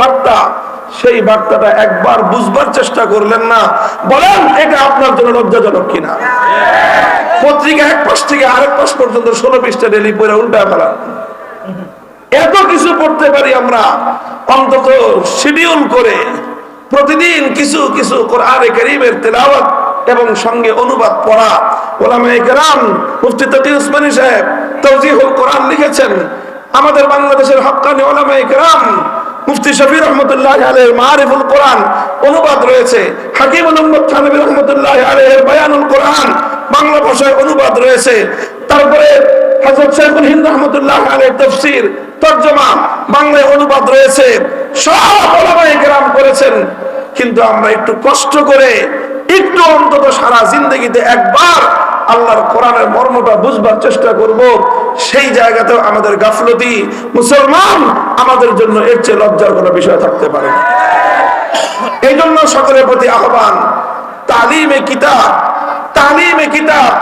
বার্তা, সেই বার্তাটা একবার বুঝবার চেষ্টা করলেন না। বলেন, এটা আপনার জন্য লজ্জাজনক কিনা? পত্রিকা এক পাশ থেকে আরেক পাশ পর্যন্ত ষোলো পৃষ্ঠা ডেলি পরে উল্টা ফেলা এত কিছু পড়তে পারি আমরা, অন্তত শিডিউল করে প্রতিদিন কিছু কিছু কোরআনে করিমের তেলাওয়াত এবং সঙ্গে অনুবাদ পড়া। ওলামায়ে কেরাম মুফতি তকি উসমানী সাহেব তৌজিহুল কোরআন লিখেছেন। আমাদের বাংলাদেশের হক্কানি ওলামায়ে মুফতি শফি রহমতুল্লাহ আলের মারিফুল কোরআন অনুবাদ রয়েছে। হাকিম থানবী রহমতুল্লাহ আলের বায়ানুল কোরআন বাংলা ভাষায় অনুবাদ রয়েছে। তারপরে হযরত শাইখুল হিন্দ রহমতুল্লাহ আলের তফসির তর্জমা বাংলায় অনুবাদ রয়েছে। সব কেরাম করেছেন। কিন্তু আমরা একটু কষ্ট করে, একটু অন্তত সারা জিন্দগিতে একবার আল্লাহর কোরআনের মর্মটা বুঝবার চেষ্টা করব, সেই জায়গাতেও আমাদের গাফলতি মুসলমান আমাদের জন্য এর চেয়ে লজ্জার কোনো বিষয় থাকতে পারে। এই জন্য সকলের প্রতি আহ্বান, তালিমে কিতাব তালিমে কিতাব,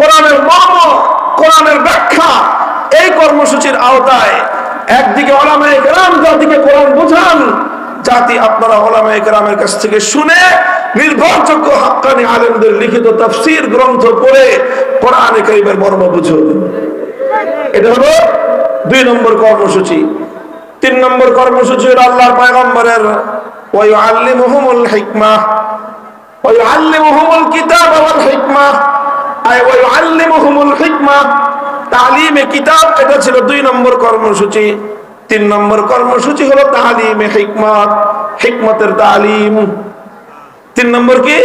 কোরআনের মর্ম, কোরআনের ব্যাখ্যা, এই কর্মসূচির আওতায় একদিকে ওলামায়ে গ্রাম জাতিকে কোরআন বোঝান জাতি আপনারা ওলামায়ে গ্রামের কাছ থেকে শুনে নির্ভরযোগ্য হাক্কানি আলেমদের লিখিত তাফসীর গ্রন্থ পড়ে কোরআনে কারিমের মর্ম বুঝুন এটা হলো দুই নম্বর কর্মসূচি। তিন নম্বর কর্মসূচি হলো আল্লাহর পয়গম্বরের ওয়ায়ুআল্লিমুহুমুল হিকমাহ ওয়ায়ুআল্লিমুহুমুল কিতাব ওয়াল হিকমাহ আই ওয়ায়ুআল্লিমুহুমুল হিকমাহ তালিমে কিতাব, এটা ছিল দুই নম্বর কর্মসূচি। তিন নম্বর কর্মসূচি হলো তালিমে হিকমত হিকমতের তালিম। তিন নম্বর কি?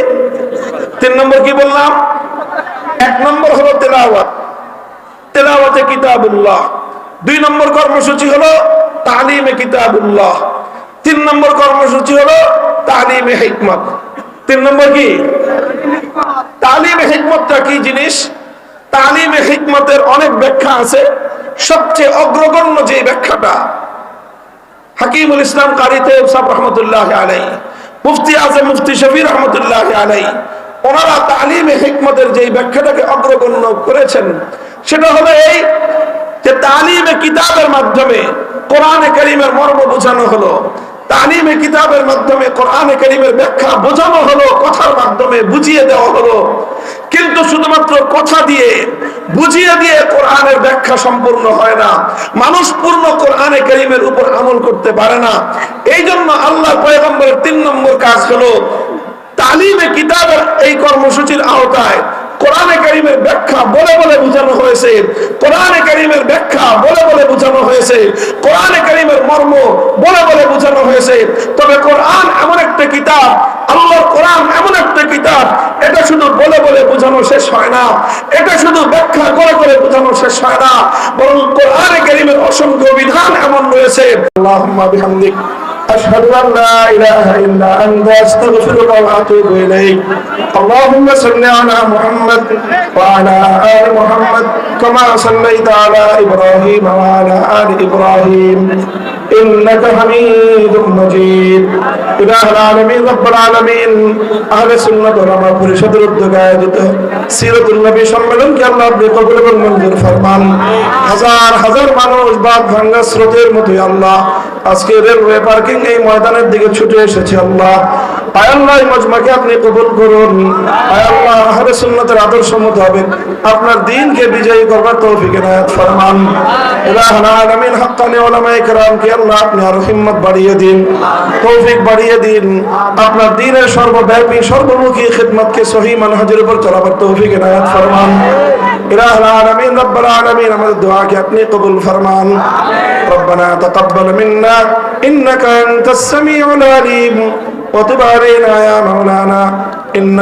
তিন নম্বর কি বললাম? এক নম্বর হলো তেলাওয়াত। তেলাওয়াতে কিতাবুল্লাহ। দুই নম্বর কর্মসূচি হলো তালিমে কিতাবুল্লাহ। তিন নম্বর কর্মসূচি হলো তালিমে হিকমত। তিন নম্বর কি? তালিমে হিকমতটা কি জিনিস? তালিমে হিকমতের অনেক ব্যাখ্যা আছে। সবচেয়ে অগ্রগণ্য যে ব্যাখ্যাটা, হাকিমুল ইসলাম কারিতে সাহ রহমতুল্লাহ আলাই মুফতি আছে মুফতি শফি রহমতুল্লাহ আলাই ওনারা তালিমে হিকমতের যে ব্যাখ্যাটাকে অগ্রগণ্য করেছেন, সেটা হলো এই যে তালিমে কিতাবের মাধ্যমে কোরআনে করিমের মর্ম বোঝানো হলো, তালিমে কিতাবের মাধ্যমে কোরআনে করিমের ব্যাখ্যা বোঝানো হলো, কথার মাধ্যমে বুঝিয়ে দেওয়া হলো, কিন্তু শুধুমাত্র কথা দিয়ে, বুঝিয়ে দিয়ে কোরআনের ব্যাখ্যা সম্পূর্ণ হয় না। মানুষ পূর্ণ কোরআনে করিমের উপর আমল করতে পারে না। এই জন্য আল্লাহ পয়গম্বরের তিন নম্বর কাজ হলো তালিমে কিতাবের এই কর্মসূচির আওতায় কোরআনে কারিমের ব্যাখ্যা বলে বলে বোঝানো হয়েছে। কোরআনে কারিমের ব্যাখ্যা বলে বলে বোঝানো হয়েছে। কোরআনে কারিমের মর্ম বলে বলে বোঝানো হয়েছে। তবে কোরআন এমন একটা কিতাব, আল্লাহর কোরআন এমন একটা কিতাব, এটা শুধু বলে বলে বোঝানো শেষ হয় না। এটা শুধু ব্যাখ্যা করে করে বোঝানো শেষ হয় না। বরং কোরআনে কারিমের অসংখ্য বিধান এমন রয়েছে। আল্লাহুম্মা বিহামদিক। أشهد أن لا إله إلا أنت أستغفرك وأتوب إليك اللهم صل على محمد وعلى آل محمد كما صليت على إبراهيم وعلى آل إبراهيم إنك حميد مجيد إله العالمين رب العالمين أهل سنة علماء পরিষদের উদ্যোগে আয়োজিত সিরাতুল নবী সম্মেলনকে আল্লাহ আপনি কবুল এবং মঞ্জুর ফরমান হাজার হাজার মানুষ বাদ ভাঙ্গা স্রোতের মতোই আল্লাহ আজকে রেলওয়ে পার্কিং এই ময়দানের দিকে ছুটে এসেছে আল্লাহ আয় আল্লাহ এই মজমাকে আপনি কবুল করুন আয় আল্লাহ আহলে সুন্নতের আদর্শ মোতাবেক আপনার দিনকে বিজয়ী করবার তৌফিক এনায়েত ফরমান ইলাহুল আলামিন হাক্কানি উলামায়ে কেরামকে আল্লাহ আপনি আরো হিম্মত বাড়িয়ে দিন তৌফিক বাড়িয়ে দিন আপনার দিনের সর্বব্যাপী সর্বমুখী খিদমতকে সহি মানহাজের উপর চলাবার তৌফিক এনায়েত ফরমান ইলাহুল আলামিন রব্বুল আলামিন আমাদের দোয়াকে আপনি কবুল ফরমান ربنا تقبل منا إنك أنت السميع العليم وتب علينا يا مولانا إنك